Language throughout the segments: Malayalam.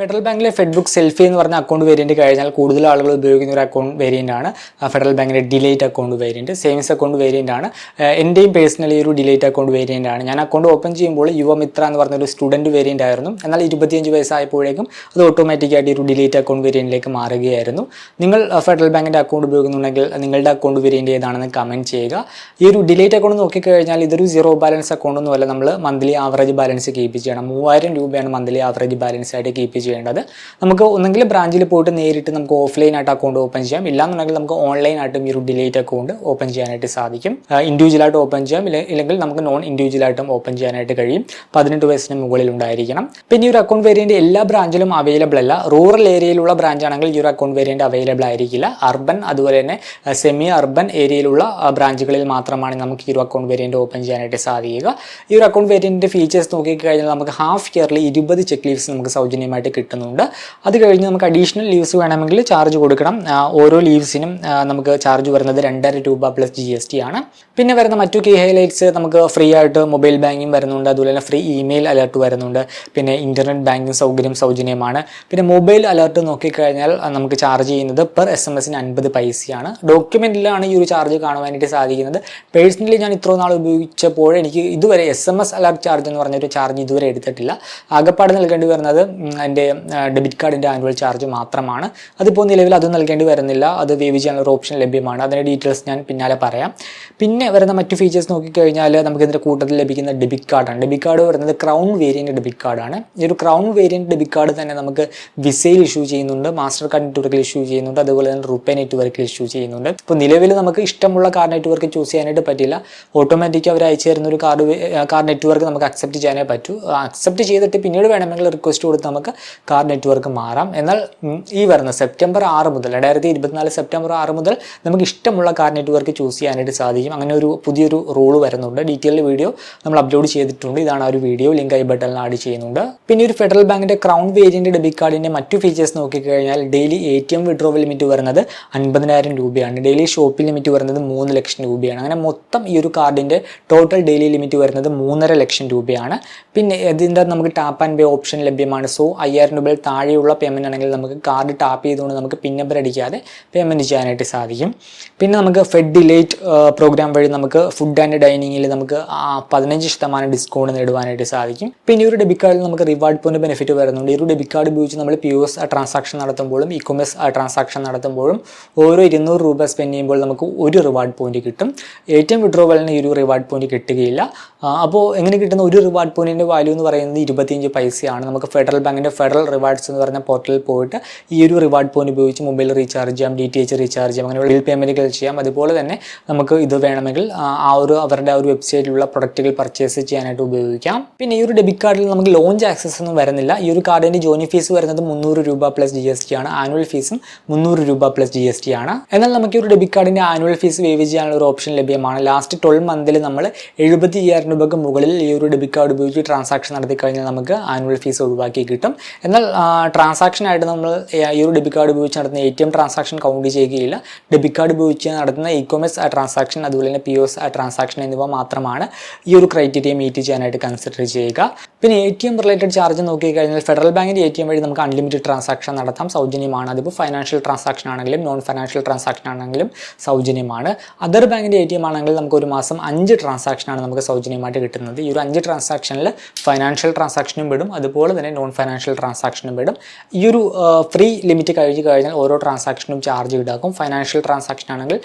ഫെഡറൽ ബാങ്കിലെ ഫെഡ് ബുക്ക് സെൽഫി എന്ന് പറഞ്ഞ അക്കൗണ്ട് വേരിയന്റ് കഴിഞ്ഞാൽ കൂടുതൽ ആളുകൾ ഉപയോഗിക്കുന്ന ഒരു അക്കൗണ്ട് വേരിയന്റ് ആണ്. ഫെഡറൽ ബാങ്കിലെ delight account variant savings account variant ആണ്. എന്റെയും പേഴ്സണലി ഒരു ഡിലേറ്റ് അക്കൗണ്ട് വേരിയന്റ് ആണ്. ഞാൻ അക്കൗണ്ട് ഓപ്പൺ ചെയ്യുമ്പോൾ യുവമിത്ര എന്ന് പറഞ്ഞൊരു സ്റ്റുഡന്റ് വേരിയന്റ് ആയിരുന്നു. എന്നാൽ ഇരുപത്തിയഞ്ച് വയസ്സായപ്പോഴേക്കും അത് ഓട്ടോമാറ്റിക്കായിട്ട് ഒരു ഡിലേറ്റ് അക്കൗണ്ട് വേരിയന്റിലേക്ക് മാറുകയായിരുന്നു. നിങ്ങൾ ഫെഡറൽ ബാങ്കിന്റെ അക്കൗണ്ട് ഉപയോഗിക്കുന്നുണ്ടെങ്കിൽ നിങ്ങളുടെ അക്കൗണ്ട് വേരിയന്റ് ഏതാണെന്ന് കമന്റ് ചെയ്യുക. ഈ ഒരു ഡിലേറ്റ് അക്കൗണ്ട് നോക്കിക്കഴിഞ്ഞാൽ ഇതൊരു സീറോ ബാലൻസ് അക്കൗണ്ട് ഒന്നുമല്ല. നമ്മൾ മന്ത്ലി ആവറേജ് ബാലൻസ് കീപ്പ് ചെയ്യണം. മൂവായിരം രൂപയാണ് മന്ത്ലി ആവറേജ് ബാലൻസ് ആയിട്ട് കീപ്പ് ചെയ്യേണ്ടത്. നമുക്ക് ഒന്നെങ്കിൽ ബ്രാഞ്ചിൽ പോയിട്ട് നേരിട്ട് നമുക്ക് ഓഫ്ലൈൻ ആയിട്ട് അക്കൗണ്ട് ഓപ്പൺ ചെയ്യാം. ഇല്ലാന്നുണ്ടെങ്കിൽ നമുക്ക് ഓൺലൈൻ ആയിട്ടും ഈ ഒരു ഡിലേറ്റ് അക്കൗണ്ട് ഓപ്പൺ ചെയ്യാനായിട്ട് സാധിക്കും. ഇൻഡിവിജ്വൽ ആയിട്ട് ഓപ്പൺ ചെയ്യാം. ഇല്ലെങ്കിൽ നമുക്ക് നോൺ ഇൻഡിവിജ്വൽ ആയിട്ടും ഓപ്പൺ ചെയ്യാനായിട്ട് കഴിയും. പതിനെട്ട് വയസ്സിന് മുകളിൽ ഉണ്ടായിരിക്കണം. പിന്നെ ഈ ഒരു അക്കൗണ്ട് വേരിയന്റ് എല്ലാ ബ്രാഞ്ചിലും അവൈലബിൾ അല്ല. റൂറൽ ഏരിയയിലുള്ള ബ്രാഞ്ച് ആണെങ്കിൽ ഈ ഒരു അക്കൗണ്ട് വേരിയന്റ് അവൈലബിൾ ആയിരിക്കില്ല. അർബൻ അതുപോലെ തന്നെ സെമി അർബൻ ഏരിയയിലുള്ള ബ്രാഞ്ചുകളിൽ മാത്രമാണ് നമുക്ക് ഈ ഒരു അക്കൗണ്ട് വേരിയന്റ് ഓപ്പൺ ചെയ്യാനായിട്ട് സാധിക്കുക. ഈ ഒരു അക്കൗണ്ട് വേരിയന്റിന്റെ ഫീച്ചേഴ്സ് നോക്കിക്കഴിഞ്ഞാൽ നമുക്ക് ഹാഫ് ഇയർലി ഇരുപത് ചെക്ക് ലീവ്സ് നമുക്ക് സൗജന്യമായിട്ട് കിട്ടുന്നുണ്ട്. അത് കഴിഞ്ഞ് നമുക്ക് അഡീഷണൽ ലീവ്സ് വേണമെങ്കിൽ ചാർജ് കൊടുക്കണം. ഓരോ ലീവ്സിനും നമുക്ക് ചാർജ് വരുന്നത് രണ്ടര രൂപ പ്ലസ് ജി എസ് ടി ആണ്. പിന്നെ വരുന്ന മറ്റു കീ ഹൈലൈറ്റ്സ് നമുക്ക് ഫ്രീ ആയിട്ട് മൊബൈൽ ബാങ്കിങ് വരുന്നുണ്ട്. അതുപോലെ തന്നെ ഫ്രീ ഇമെയിൽ അലേർട്ട് വരുന്നുണ്ട്. പിന്നെ ഇന്റർനെറ്റ് ബാങ്കിങ് സൗകര്യം സൗജന്യമാണ്. പിന്നെ മൊബൈൽ അലേർട്ട് നോക്കിക്കഴിഞ്ഞാൽ നമുക്ക് ചാർജ് ചെയ്യുന്നത് പെർ എസ് എം എസിന് അൻപത് പൈസയാണ്. ഡോക്യുമെന്റിലാണ് ഈ ഒരു ചാർജ് കാണുവാനായിട്ട് സാധിക്കുന്നത്. പേഴ്സണലി ഞാൻ ഇത്ര നാൾ ഉപയോഗിച്ചപ്പോൾ എനിക്ക് ഇതുവരെ S M S alert charge എന്ന് പറഞ്ഞൊരു ചാർജ് ഇതുവരെ എടുത്തിട്ടില്ല. ആകപ്പാട് നൽകേണ്ടി വരുന്നത് ഉം, എന്റെ ഡെബിറ്റ് കാർഡിന്റെ ആനുവൽ ചാർജ് മാത്രമാണ്. അതിപ്പോൾ നിലവിൽ അത് നൽകേണ്ടി വരുന്നില്ല. അത് വേവ് ചെയ്യാനുള്ള ഒരു ഓപ്ഷൻ ലഭ്യമാണ്. അതിന്റെ ഡീറ്റെയിൽസ് ഞാൻ പിന്നാലെ പറയാം. പിന്നെ വരുന്ന മറ്റു ഫീച്ചേഴ്സ് നോക്കിക്കഴിഞ്ഞാൽ നമുക്ക് ഇതിന്റെ കൂട്ടത്തിൽ ലഭിക്കുന്ന ഡെബിറ്റ് കാർഡാണ് ഡെബിറ്റ് കാർഡ് വരുന്നത് ക്രൗൺ വേരിയന്റ് ഡെബിറ്റ് കാർഡാണ് ഈ ഒരു ക്രൗൺ വേരിയന്റ് ഡെബിറ്റ് കാർഡ് തന്നെ നമുക്ക് വിസയിൽ ഇഷ്യൂ ചെയ്യുന്നുണ്ട് മാസ്റ്റർ കാർഡ് നെറ്റ്വർക്കിൽ ഇഷ്യൂ ചെയ്യുന്നുണ്ട് അതുപോലെ തന്നെ റുപ്പേ നെറ്റ്വർക്കിൽ ഇഷ്യൂ ചെയ്യുന്നുണ്ട്. ഇപ്പോൾ നിലവിൽ നമുക്ക് ഇഷ്ടമുള്ള കാർഡ് നെറ്റ്വർക്ക് ചൂസ് ചെയ്യാനായിട്ട് പറ്റില്ല. ഓട്ടോമാറ്റിക് അവർ അയച്ചു തരുന്ന ഒരു കാർഡ് കാർഡ് നെറ്റ്വർക്ക് നമുക്ക് അക്സെപ്റ്റ് ചെയ്യാനേ പറ്റൂ. അക്സെപ്റ്റ് ചെയ്തിട്ട് പിന്നീട് വേണമെങ്കിൽ റിക്വസ്റ്റ് കൊടുത്ത് നമുക്ക് കാർഡ് നെറ്റ്വർക്ക് മാറാം. എന്നാൽ ഈ വരുന്ന സെപ്റ്റംബർ ആറ് മുതൽ രണ്ടായിരത്തി ഇരുപത്തിനാല് സെപ്റ്റംബർ ആറ് മുതൽ നമുക്ക് ഇഷ്ടമുള്ള കാർ നെറ്റ്വർക്ക് ചൂസ് ചെയ്യാനായിട്ട് സാധിക്കും. അങ്ങനെ ഒരു പുതിയൊരു റൂൾ വരുന്നുണ്ട്. ഡീറ്റെയിൽ വീഡിയോ നമ്മൾ അപ്ലോഡ് ചെയ്തിട്ടുണ്ട്. ഇതാണ് ആ ഒരു വീഡിയോ. ലിങ്ക് ഐ ബട്ടണിൽ ആഡ് ചെയ്യുന്നുണ്ട്. പിന്നെ ഒരു ഫെഡറൽ ബാങ്കിന്റെ ക്രൗൺ വേരിയന്റ് ഡെബിറ്റ് കാർഡിന്റെ മറ്റു ഫീച്ചേഴ്സ് നോക്കിക്കഴിഞ്ഞാൽ daily A T M withdrawal limit വരുന്നത് അൻപതിനായിരം രൂപയാണ്. ഡെയിലി ഷോപ്പിംഗ് ലിമിറ്റ് വരുന്നത് മൂന്ന് ലക്ഷം രൂപയാണ്. അങ്ങനെ മൊത്തം ഈ ഒരു കാർഡിന്റെ ടോട്ടൽ ഡെയിലി ലിമിറ്റ് വരുന്നത് മൂന്നര ലക്ഷം രൂപയാണ്. പിന്നെ ഇതിന്റെ നമുക്ക് ടാപ്പ് ആൻഡ് പേ ഓപ്ഷൻ ലഭ്യമാണ്. സോ അയ്യായിരം രൂപയിൽ താഴെയുള്ള പേയ്മെന്റ് ആണെങ്കിൽ നമുക്ക് കാർഡ് ടാപ്പ് ചെയ്തുകൊണ്ട് നമുക്ക് പിൻ നമ്പർ അടിക്കാതെ പേയ്മെന്റ് ചെയ്യാനായിട്ട് സാധിക്കും. പിന്നെ നമുക്ക് ഫെഡ് ഡിലേറ്റ് പ്രോഗ്രാം വഴി നമുക്ക് ഫുഡ് ആൻഡ് ഡൈനിങ്ങിൽ നമുക്ക് പതിനഞ്ച് ശതമാനം ഡിസ്കൗണ്ട് നേടുവാനായിട്ട് സാധിക്കും. പിന്നെ ഒരു ഡെബിറ്റ് കാർഡിൽ നമുക്ക് റിവാർഡ് പോയിന്റ് ബെനിഫിറ്റ് വരുന്നുണ്ട്. ഈ ഒരു ഡെബിറ്റ് കാർഡ് ഉപയോഗിച്ച് നമ്മൾ പി ഒ എസ് ട്രാൻസാക്ഷൻ നടത്തുമ്പോഴും ഇ കൊമേഴ്സ് ട്രാൻസാക്ഷൻ നടത്തുമ്പോഴും ഓരോ ഇരുന്നൂറ് രൂപ സ്പെൻഡ് ചെയ്യുമ്പോൾ നമുക്ക് ഒരു റിവാർഡ് പോയിന്റ് കിട്ടും. എ ടി എം വിഡ്രോവലിന് ഈ ഒരു റിവാർഡ് പോയിന്റ് കിട്ടുകയില്ല. അപ്പോൾ എങ്ങനെ കിട്ടുന്ന ഒരു റിവാർഡ് പോയിന്റിന്റെ വാല്യൂ എന്ന് പറയുന്നത് ഇരുപത്തിയഞ്ച് പൈസയാണ്. നമുക്ക് ഫെഡറൽ ബാങ്കിന്റെ ഫെഡറൽ റിവാർഡ്സ് എന്ന് പറഞ്ഞ പോർട്ടലിൽ പോയിട്ട് ഈ ഒരു റിവാർഡ് പോയിന്റ് ഉപയോഗിച്ച് മൊബൈൽ റീചാർജ് ചെയ്യാം ഡി ടി എച്ച് റീചാർജ് ചെയ്യാം അങ്ങനെയുള്ള ബിൽ പേയ്മെന്റുകൾ ചെയ്യാം. അതുപോലെ തന്നെ നമുക്ക് ഇത് വേണമെങ്കിൽ ആ, ആ ഒരു അവരുടെ ആ ഒരു വെബ്സൈറ്റിലുള്ള പ്രൊഡക്റ്റുകൾ പർച്ചേസ് ചെയ്യാനായിട്ട് ഉപയോഗിക്കാം. പിന്നെ ഈ ഒരു ഡെബിറ്റ് കാർഡിൽ നമുക്ക് ലോഞ്ച് ആക്സസ് ഒന്നും വരുന്നില്ല. ഈ ഒരു കാർഡിന്റെ ജോയിൻ ഫീസ് വരുന്നത് മുന്നൂറ് രൂപ പ്ലസ് ജി എസ് ടി ആണ്. ആനുവൽ ഫീസും മുന്നൂറ് രൂപ പ്ലസ് ജി എസ് ടി ആണ്. എന്നാൽ നമുക്ക് ഈ ഒരു ഡെബിറ്റ് കാർഡിന്റെ ആനുവൽ ഫീസ് വേവ് ചെയ്യാനുള്ള ഒരു ഓപ്ഷൻ ലഭ്യമാണ്. ലാസ്റ്റ് ട്വൽവ് മന്തിൽ നമ്മൾ എഴുപത്തി അയ്യായിരം രൂപയ്ക്ക് മുകളിൽ ഈ ഒരു ഡെബിറ്റ് കാർഡ് ഉപയോഗിച്ച് ട്രാൻസാക്ഷൻ നടത്തി കഴിഞ്ഞാൽ നമുക്ക് ആനുവൽ ഫീസ് ഒഴിവാക്കി കിട്ടും. എന്നാൽ ട്രാൻസാക്ഷൻ ആയിട്ട് നമ്മൾ ഈ ഒരു ഡെബിറ്റ് കാർഡ് ഉപയോഗിച്ച് നടത്തുന്ന A T M transaction count ചെയ്യുകയില്ല ഡെബിറ്റ് കാർഡ് ഉപയോഗിച്ച് നടത്തുന്ന ഇ കൊമേഴ്സ് ട്രാൻസാക്ഷൻ അതുപോലെ തന്നെ പി ഒസ് ട്രാൻസാക്ഷൻ എന്നിവ മാത്രമാണ് ഈ ഒരു ക്രൈറ്റീരിയ മീറ്റ് ചെയ്യാനായിട്ട് കൺസിഡർ ചെയ്യുക. പിന്നെ A T M related charge നോക്കിക്കഴിഞ്ഞാൽ ഫെഡറൽ ബാങ്കിന്റെ എ ടി എം വഴി നമുക്ക് അൺലിമിറ്റഡ് ട്രാൻസാക്ഷൻ നടത്താം. സൗജന്യമാണ്. അതിപ്പോൾ ഫൈനാൻഷ്യൽ ട്രാൻസാക്ഷൻ ആണെങ്കിലും നോൺ ഫൈനാൻഷ്യൽ ട്രാൻസാക്ഷൻ ആണെങ്കിലും സൗജന്യമാണ്. അതർ ബാങ്കിന്റെ എ ടി എം ആണെങ്കിൽ നമുക്ക് ഒരു മാസം അഞ്ച് ട്രാൻസാക്ഷൻ ആണ് നമുക്ക് സൗജന്യമായിട്ട് കിട്ടുന്നത്. ഈ ഒരു അഞ്ച് ട്രാൻസാക്ഷനിൽ ഫൈനാൻഷ്യൽ ട്രാൻസാക്ഷനും പെടും. അതുപോലെ തന്നെ നോൺ ഫൈനാൻഷ്യൽ ട്രാൻസാക്ഷനും പെടും. ഈ ഒരു ഫ്രീ ലിമിറ്റ് കഴിഞ്ഞ് കഴിഞ്ഞാൽ ഓരോ ട്രാൻസാക്ഷനും ചാർജ് ഈടാക്കും. ഫൈനാൻഷ്യൽ ട്രാൻസാക്ഷൻ ആണെങ്കിൽ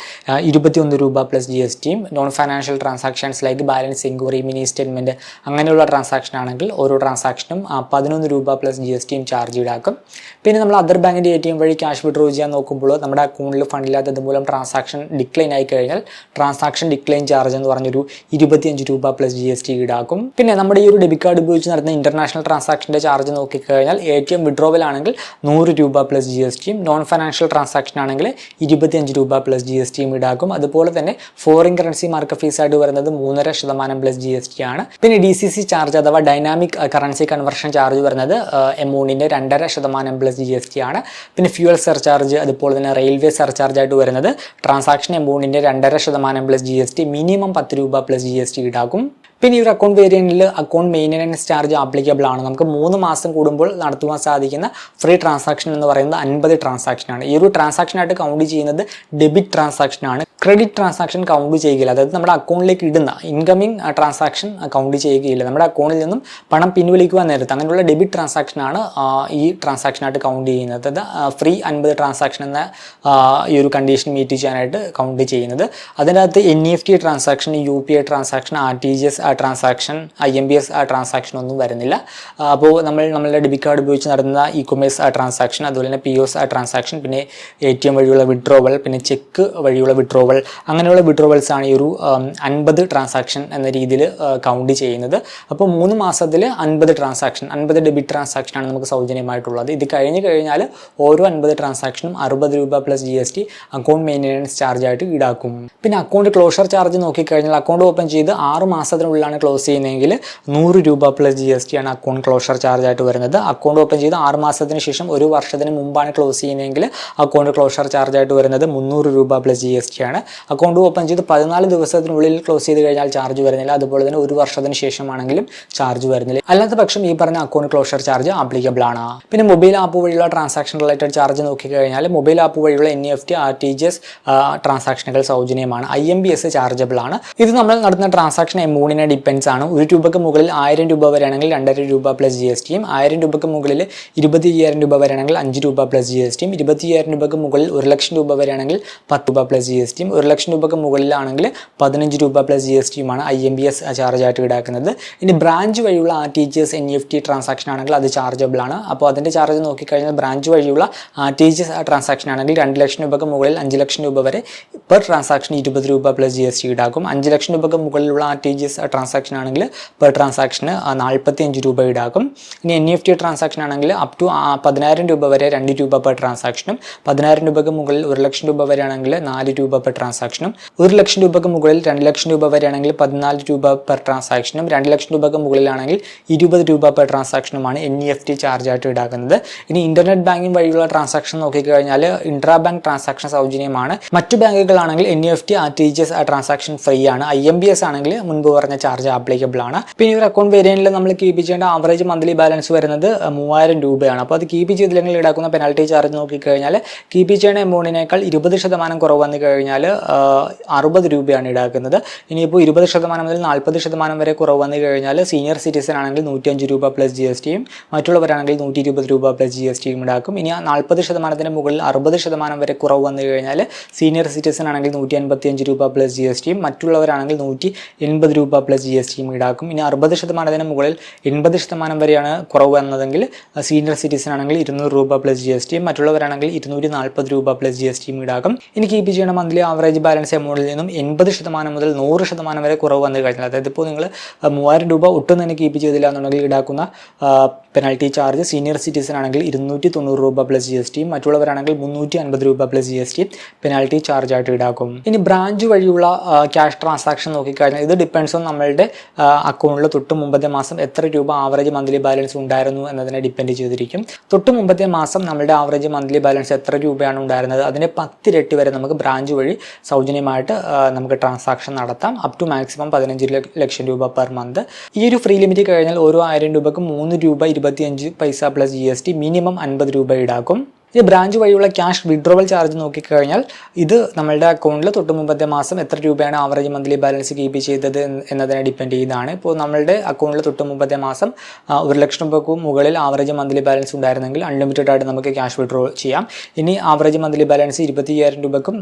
ഇരുപത്തിയൊന്ന് രൂപ പ്ലസ് ജി എസ് ടിയും non financial transactions like balance enquiry mini statement അങ്ങനെയുള്ള ട്രാൻസാക്ഷൻ ആണെങ്കിൽ ഓരോ ട്രാൻസാക്ഷനും പതിനൊന്ന് രൂപ പ്ലസ് ജി എസ് ടിയും ചാർജ് ഈടാക്കും. പിന്നെ നമ്മൾ അതർ ബാങ്കിന്റെ എ ടി എം വഴി ക്യാഷ് വിഡ്രോ ചെയ്യാൻ നോക്കുമ്പോൾ നമ്മുടെ അക്കൗണ്ടിൽ ഫണ്ടില്ലാത്തത് മൂലം ട്രാൻസാക്ഷൻ ഡിക്ലൈൻ ആയി കഴിഞ്ഞാൽ ട്രാൻസാക്ഷൻ ഡിക്ലൈൻ ചാർജ് എന്ന് പറഞ്ഞൊരു ഇരുപത്തിയഞ്ച് രൂപ പ്ലസ് ജി എസ് ടി ഈടാക്കും. പിന്നെ നമ്മുടെ ഈ ഒരു ഡെബിറ്റ് കാർഡ് ഉപയോഗിച്ച് നടത്തുന്ന ഇന്റർനാഷണൽ ട്രാൻസാക്ഷന്റെ ചാർജ് നോക്കിക്കഴിഞ്ഞാൽ എ ടി എം വിഡ്രോവൽ ആണെങ്കിൽ നൂറ് രൂപ പ്ലസ് ജി എസ് ടിയും നോൺ ഫൈനാൻഷ്യൽ ട്രാൻസാക്ഷൻ ആണെങ്കിൽ ഇരുപത്തിയഞ്ച് രൂപ പ്ലസ് ജി എസ് ടിയും ഈടാക്കും. അതുപോലെ തന്നെ ഫോറിൻ കറൻസി മാർക്ക് ഫീസ് ആയിട്ട് വരുന്നത് മൂന്നര ശതമാനം പ്ലസ് ജി എസ് ടി ആണ്. പിന്നെ ഡി സി സി ചാർജ് അഥവാ ഡൈനാമിക് കറൻസി കൺവെർഷൻ ചാർജ് വരുന്നത് എമൗണ്ടിന്റെ രണ്ടര ശതമാനം പ്ലസ് ജി എസ് ടി ആണ്. പിന്നെ ഫ്യൂവൽ സർചാർജ് അതുപോലെ തന്നെ റെയിൽവേ സർചാർജ് ആയിട്ട് വരുന്നത് ട്രാൻസാക്ഷൻ എമൗണ്ടിന്റെ രണ്ടര ശതമാനം plus G S T minimum പത്ത് രൂപ പ്ലസ് ജി എസ് ടി ഈടാക്കും. പിന്നെ ഈ ഒരു അക്കൗണ്ട് വേരിയന്റിൽ അക്കൗണ്ട് മെയിന്റനൻസ് ചാർജ് ആപ്ലിക്കബിൾ ആണ്. നമുക്ക് മൂന്ന് മാസം കൂടുമ്പോൾ നടത്തുവാൻ സാധിക്കുന്ന ഫ്രീ ട്രാൻസാക്ഷൻ എന്ന് പറയുന്നത് അൻപത് ട്രാൻസാക്ഷനാണ് ഈ ഒരു ട്രാൻസാക്ഷനായിട്ട് കൗണ്ട് ചെയ്യുന്നത് ഡെബിറ്റ് ട്രാൻസാക്ഷൻ ആണ്. ക്രെഡിറ്റ് ട്രാൻസാക്ഷൻ കൗണ്ട് ചെയ്യുകയില്ല. അതായത് നമ്മുടെ അക്കൗണ്ടിലേക്ക് ഇടുന്ന ഇൻകമിംഗ് ട്രാൻസാക്ഷൻ കൗണ്ട് ചെയ്യുകയില്ല. നമ്മുടെ അക്കൗണ്ടിൽ നിന്നും പണം പിൻവലിക്കുവാൻ നേരത്ത് അങ്ങനെയുള്ള ഡെബിറ്റ് ട്രാൻസാക്ഷനാണ് ഈ ട്രാൻസാക്ഷനായിട്ട് കൗണ്ട് ചെയ്യുന്നത്. അതായത് ഫ്രീ അൻപത് ട്രാൻസാക്ഷൻ എന്ന ഈ ഒരു കണ്ടീഷൻ മീറ്റ് ചെയ്യാനായിട്ട് കൗണ്ട് ചെയ്യുന്നത്. അതിന്റെ അകത്ത് N E F T transaction U P I transaction R T G S transaction I M B S transaction ഒന്നും വരുന്നില്ല. അപ്പോൾ നമ്മൾ നമ്മളുടെ ഡെബിറ്റ് കാർഡ് ഉപയോഗിച്ച് നടത്തുന്ന ഇ കൊമേഴ്സ് ട്രാൻസാക്ഷൻ അതുപോലെ തന്നെ പി ഒസ് ട്രാൻസാക്ഷൻ പിന്നെ എ ടി എം വഴിയുള്ള വിഡ്രോവൽ പിന്നെ ചെക്ക് വഴിയുള്ള വിഡ്രോവൽ അങ്ങനെയുള്ള വിഡ്രോവൽസ് ആണ് ഈ ഒരു അൻപത് ട്രാൻസാക്ഷൻ എന്ന രീതിയിൽ കൗണ്ട് ചെയ്യുന്നത്. അപ്പോൾ മൂന്ന് മാസത്തിൽ അൻപത് ട്രാൻസാക്ഷൻ അൻപത് ഡെബിറ്റ് ട്രാൻസാക്ഷൻ ആണ് നമുക്ക് സൗജന്യമായിട്ടുള്ളത്. ഇത് കഴിഞ്ഞ് കഴിഞ്ഞാൽ ഓരോ അൻപത് ട്രാൻസാക്ഷനും അറുപത് രൂപ plus G S T account maintenance charge ആയിട്ട് ഈടാക്കും. പിന്നെ അക്കൗണ്ട് ക്ലോഷർ ചാർജ് നോക്കിക്കഴിഞ്ഞാൽ അക്കൗണ്ട് ഓപ്പൺ ചെയ്ത് ആറ് മാസത്തിനുള്ളിലാണ് ക്ലോസ് ചെയ്യുന്നതെങ്കിൽ നൂറ് രൂപ പ്ലസ് ജി എസ് ടി ആണ് അക്കൗണ്ട് ക്ലോഷർ ചാർജ് ആയിട്ട് വരുന്നത്. അക്കൗണ്ട് ഓപ്പൺ ചെയ്ത് ആറ് മാസത്തിന് ശേഷം ഒരു വർഷത്തിന് മുമ്പാണ് ക്ലോസ് ചെയ്യുന്നതെങ്കിൽ അക്കൗണ്ട് ക്ലോഷർ ചാർജ് ആയിട്ട് വരുന്നത് മുന്നൂറ് രൂപ പ്ലസ് ജി എസ് ടി ആണ്. അക്കൗണ്ട് ഓപ്പൺ ചെയ്ത് പതിനാല് ദിവസത്തിനുള്ളിൽ ക്ലോസ് ചെയ്ത് കഴിഞ്ഞാൽ ചാർജ് വരുന്നില്ല. അതുപോലെ തന്നെ ഒരു വർഷത്തിന് ശേഷമാണെങ്കിലും ചാർജ് വരുന്നില്ല. അല്ലാത്ത പക്ഷം ഈ പറഞ്ഞ അക്കൗണ്ട് ക്ലോഷർ ചാർജ് ആപ്ലിക്കബിൾ ആണ്. പിന്നെ മൊബൈൽ ആപ്പ് വഴിയുള്ള ട്രാൻസാക്ഷൻ റിലേറ്റഡ് ചാർജ് നോക്കിക്കഴിഞ്ഞാൽ മൊബൈൽ ആപ്പ് വഴിയുള്ള N F T R T G S ട്രാൻസാക്ഷനുകൾ സൗജന്യമാണ്. I M B S chargeable ആണ്. ഇത് നമ്മൾ നടത്തുന്ന ട്രാൻസാക്ഷൻ എമൗണ്ടിനെ ഡിപ്പെൻസ് ആണ്. ഒരു രൂപയ്ക്ക് മുകളിൽ ആയിരം രൂപ വരെയാണെങ്കിൽ രണ്ടായിരം രൂപ പ്ലസ് ജി എസ് ടിയും ആയിരം രൂപയ്ക്ക് മുകളിൽ ഇരുപത്തി അയ്യായിരം രൂപ വരെയാണെങ്കിൽ അഞ്ച് രൂപ പ്ലസ് ജി എസ് ടിയും ഇരുപത്തി അയ്യായിരം രൂപയ്ക്ക് മുകളിൽ ഒരു ലക്ഷം രൂപ വരെയാണെങ്കിൽ പത്ത് രൂപ പ്ലസ് ജി എസ് ടിയും ഒരു ലക്ഷം രൂപയ്ക്ക് മുകളിലാണെങ്കിൽ പതിനഞ്ച് രൂപ plus G S ടിയുമാണ് I M B S charge ആയിട്ട് ഈടാക്കുന്നത്. ഇനി ബ്രാഞ്ച് വഴിയുള്ള R T G S N F T transaction ആണെങ്കിൽ അത് ചാർജബിൾ ആണ്. അപ്പോൾ അതിന്റെ ചാർജ് നോക്കിക്കഴിഞ്ഞാൽ ബ്രാഞ്ച് വഴിയുള്ള R T G S transaction ആണെങ്കിൽ രണ്ട് ലക്ഷം രൂപയ്ക്ക് മുകളിൽ അഞ്ച് ലക്ഷം രൂപ വരെ പെർ ട്രാൻസാക്ഷൻ ഇരുപത് രൂപ പ്ലസ് ജി എസ് ടി ഈടാക്കും. അഞ്ച് ലക്ഷം രൂപയ്ക്ക് മുകളിലുള്ള R T G S transaction ആണെങ്കിൽ പെർ ട്രാൻസാക്ഷന് നാൽപ്പത്തി അഞ്ച് രൂപ ഈടാക്കും. ഇനി എൻ എഫ് ടി ട്രാൻസാക്ഷൻ ആണെങ്കിൽ അപ് ടു പതിനായിരം രൂപ വരെ രണ്ട് രൂപ പെർ ട്രാൻസാക്ഷനും പതിനായിരം രൂപയ്ക്ക് മുകളിൽ ഒരു ലക്ഷം രൂപ വരെയാണെങ്കിൽ നാല് രൂപ പെർ ട്രാൻസാക്ഷനും ഒരു ലക്ഷം രൂപയ്ക്ക് മുകളിൽ രണ്ട് ലക്ഷം രൂപ വരെയാണെങ്കിൽ പതിനാല് രൂപ പെർ ട്രാൻസാക്ഷനും രണ്ട് ലക്ഷം രൂപയ്ക്ക് മുകളിലാണെങ്കിൽ ഇരുപത് രൂപ per ട്രാൻസാക്ഷനുമാണ് N E F T charge ആയിട്ട് ഈടാക്കുന്നത്. ഇനി ഇന്റർനെറ്റ് ബാങ്കിങ് വഴിയുള്ള ട്രാൻസാക്ഷൻ നോക്കിക്കഴിഞ്ഞാൽ ഇൻട്രാ ബാങ്ക് ട്രാൻസാക്ഷൻ സൗജന്യമാണ്. മറ്റു ബാങ്കുകളാണെങ്കിൽ N E F T R T G S transaction free ആണ്. ഐ എം ബി എസ് ആണെങ്കിൽ മുൻപ് പറഞ്ഞ ചാർജ് ആപ്ലിക്കബിൾ ആണ്. പിന്നെ ഒരു അക്കൗണ്ട് വേരിയന്റിൽ നമ്മൾ കീപ്പ് ചെയ്യേണ്ട ആവറേജ് മന്ത്ലി ബാലൻസ് വരുന്നത് മൂവായിരം രൂപയാണ്. അപ്പോൾ അത് കീപ്പ് ചെയ്തില്ലെങ്കിൽ ഈടാക്കുന്ന പെനാൽറ്റി ചാർജ് നോക്കിക്കഴിഞ്ഞാൽ കീപ്പ് ചെയ്യേണ്ട എമൗണ്ടിനേക്കാൾ ഇരുപത് ശതമാനം കുറവ് വന്നു കഴിഞ്ഞാൽ അറുപത് രൂപയാണ് ഈടാക്കുന്നത്. ഇനിയിപ്പോൾ ഇരുപത് ശതമാനം മുതൽ നാൽപ്പത് ശതമാനം വരെ കുറവ് വന്നു കഴിഞ്ഞാൽ സീനിയർ സിറ്റിസൺ ആണെങ്കിൽ നൂറ്റിയഞ്ച് രൂപ പ്ലസ് ജി എസ് ടിയും മറ്റുള്ളവരാണെങ്കിൽ നൂറ്റി ഇരുപത് രൂപ പ്ലസ് ജി എസ് ടിയും ഈടാക്കും. ഇനി നാൽപ്പത് ശതമാനത്തിന് മുകളിൽ അറുപത് ശതമാനം വരെ കുറവ് വന്നു കഴിഞ്ഞാൽ സീനിയർ സിറ്റിസൺ ആണെങ്കിൽ നൂറ്റി അൻപത്തി അഞ്ച് രൂപ പ്ലസ് ജി എസ് ടിയും മറ്റുള്ളവരാണെങ്കിൽ നൂറ്റി എൺപത് രൂപ പ്ലസ് ജി എസ് ടിയും ഈടാക്കും. ഇനി അറുപത് ശതമാനത്തിന് മുകളിൽ എൺപത് ശതമാനം വരെയാണ് കുറവ് വന്നതെങ്കിൽ സീനിയർ സിറ്റിസൺ ആണെങ്കിൽ ഇരുന്നൂറ് രൂപ പ്ലസ് ജി എസ് ടിയും മറ്റുള്ളവരാണെങ്കിൽ ഇരുന്നൂറ്റി നാൽപ്പത് രൂപ പ്ലസ് ജി എസ് ടിയും ഈടാക്കും. ഇനി കീപ്പ് ചെയ്യണ മന്ത്ലി ആവറേജ് ബാലൻസ് എമൗണ്ടിൽ നിന്നും എൺപത് ശതമാനം മുതൽ നൂറ് ശതമാനം വരെ കുറവ് വന്നു കഴിഞ്ഞാൽ അതായത് ഇപ്പോൾ നിങ്ങൾ മൂവായിരം രൂപ ഒട്ടും തന്നെ കീപ്പ് ചെയ്തില്ല എന്നുണ്ടെങ്കിൽ ഈടാക്കുന്ന പെനാൽറ്റി ചാർജ് സീനിയർ സിറ്റിസൺ ആണെങ്കിൽ ഇരുന്നൂറ്റി തൊണ്ണൂറ് രൂപ പ്ലസ് ജി എസ് ടിയും മറ്റുള്ളവരാണെങ്കിൽ മുന്നൂറ്റി അൻപത് രൂപ plus G S T penalty charge ആയിട്ട് ഈടാക്കും. ഇനി ബ്രാഞ്ച് വഴിയുള്ള ക്യാഷ് ട്രാൻസാക്ഷൻ നോക്കിക്കഴിഞ്ഞാൽ ഇത് ഡിപ്പെൻഡ്സ് ഓൺ നമ്മളുടെ അക്കൗണ്ടിൽ തൊട്ട് മുമ്പത്തെ മാസം എത്ര രൂപ ആവറേജ് മന്ത്ലി ബാലൻസ് ഉണ്ടായിരുന്നു എന്നതിനെ ഡിപ്പെൻഡ് ചെയ്തിരിക്കും. തൊട്ട് മുമ്പത്തെ മാസം നമ്മുടെ ആവറേജ് മന്ത്ലി ബാലൻസ് എത്ര രൂപയാണ് ഉണ്ടായിരുന്നത്? അതിന്റെ പത്തിരട്ടി വരെ നമുക്ക് ബ്രാഞ്ച് വഴി സൗജന്യമായിട്ട് നമുക്ക് ട്രാൻസാക്ഷൻ നടത്താം. അപ് ടു മാക്സിമം പതിനഞ്ച് ലക്ഷ- രൂപ പെർ മന്ത് ഈ ഒരു ഫ്രീ ലിമിറ്റ് കഴിഞ്ഞാൽ ഓരോ ആയിരം രൂപക്ക് മൂന്ന് രൂപ ഇരുപത്തിയഞ്ച് പൈസ പ്ലസ് ജി മിനിമം അൻപത് രൂപ ഈടാക്കും. ഈ ബ്രാഞ്ച് വഴിയുള്ള ക്യാഷ് വിഡ്രോവൽ ചാർജ് നോക്കിക്കഴിഞ്ഞാൽ ഇത് നമ്മളുടെ അക്കൗണ്ടിൽ തൊട്ട് മുമ്പത്തെ മാസം എത്ര രൂപയാണ് ആവറേജ് മന്ത്ലി ബാലൻസ് കീപ്പ് ചെയ്തത് എന്ന് എന്നതിനെ ഡിപ്പെൻഡ് ചെയ്താണ് ഇപ്പോൾ നമ്മളുടെ അക്കൗണ്ടിൽ തൊട്ട് മുമ്പത്തെ മാസം ഒരു ലക്ഷം രൂപക്ക് മുകളിൽ ആവറേജ് മന്ത്ലി ബാലൻസ് ഉണ്ടായിരുന്നെങ്കിൽ അൺലിമിറ്റഡ് ആയിട്ട് നമുക്ക് ക്യാഷ് വിഡ്രോ ചെയ്യാം. ഇനി ആവറേജ് മന്ത്ലി ബാലൻസ് ഇരുപത്തി അയ്യായിരം രൂപക്കും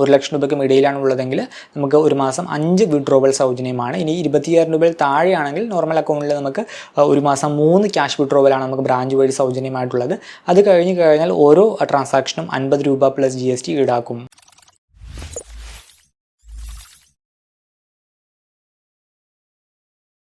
ഒരു ലക്ഷം രൂപയ്ക്കും ഇടയിലാണ് ഉള്ളതെങ്കിൽ നമുക്ക് ഒരു മാസം അഞ്ച് വിഡ്രോവൽ സൗജന്യമാണ്. ഇനി ഇരുപത്തിയായിരം രൂപയിൽ താഴെയാണെങ്കിൽ നോർമൽ അക്കൗണ്ടിൽ നമുക്ക് ഒരു മാസം മൂന്ന് ക്യാഷ് വിഡ്രോവലാണ് നമുക്ക് ബ്രാഞ്ച് വഴി സൗജന്യമായിട്ടുള്ളത്. അത് കഴിഞ്ഞ് കഴിഞ്ഞാൽ ഓരോ ട്രാൻസാക്ഷനും അൻപത് രൂപ പ്ലസ് ജി ഈടാക്കും.